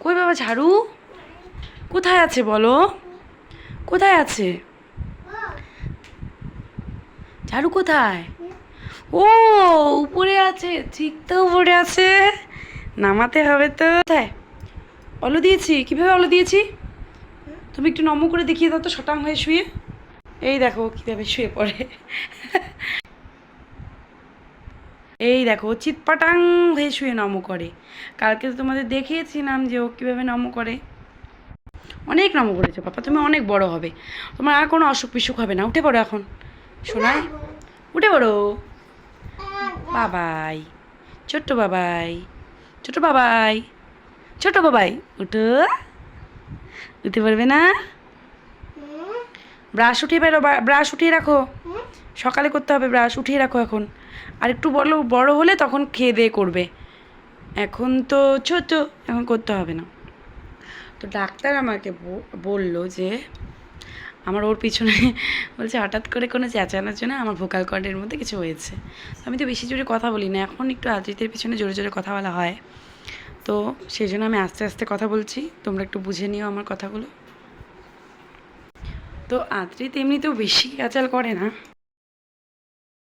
কই বাবা ঝাড়ু? কোথায় আছে বলো? কোথায় আছে? ঝাড়ু কোথায়? ও, উপরে আছে, ঠিক তো উপরে আছে। নামাতে হবে তো। কোথায়? অলো দিয়েছি, কীভাবে অলো দিয়েছি? তুমি একটু নম করে দেখিয়ে দাও তো শটাং হয়ে শুয়ে। এই দেখো, কীভাবে শুয়ে পড়ে। এই দেখো চিৎপাটাং হয়ে শুয়ে নম করে। কালকে তো তোমাদের দেখিয়েছিলাম যে ও কীভাবে নম করে। অনেক নম করেছে, পাপা, তুমি অনেক বড় হবে। তোমার আর কোনো অসুখ বিসুখ হবে না, উঠে পড়ো এখন। শোনায় উঠে পড়ো। বাবাই, ছোট্ট বাবাই ছোট বাবাই ছোট বাবাই, উঠো। উঠতে পারবে না? ব্রাশ উঠিয়ে বেরো, ব্রাশ উঠিয়ে রাখো। সকালে করতে হবে ব্রাশ উঠিয়ে রাখো এখন। আর একটু বড় বড় হলে তখন খেয়ে দিয়ে করবে। এখন তো ছোট, এখন করতে হবে না। তো ডাক্তার আমাকে বলল যে, আমার ওর পিছনে বলছে, হঠাৎ করে কোনো চেঁচানোর জন্য আমার ভোকাল কর্ডের মধ্যে কিছু হয়েছে। আমি তো বেশি জোরে কথা বলি না, এখন একটু আদ্রিতের পিছনে জোরে জোরে কথা বলা হয়। তো সেই জন্য আমি আস্তে আস্তে কথা বলছি, তোমরা একটু বুঝে নিও আমার কথাগুলো। তো আদ্রিত এমনিতেও বেশি আচাল করে না।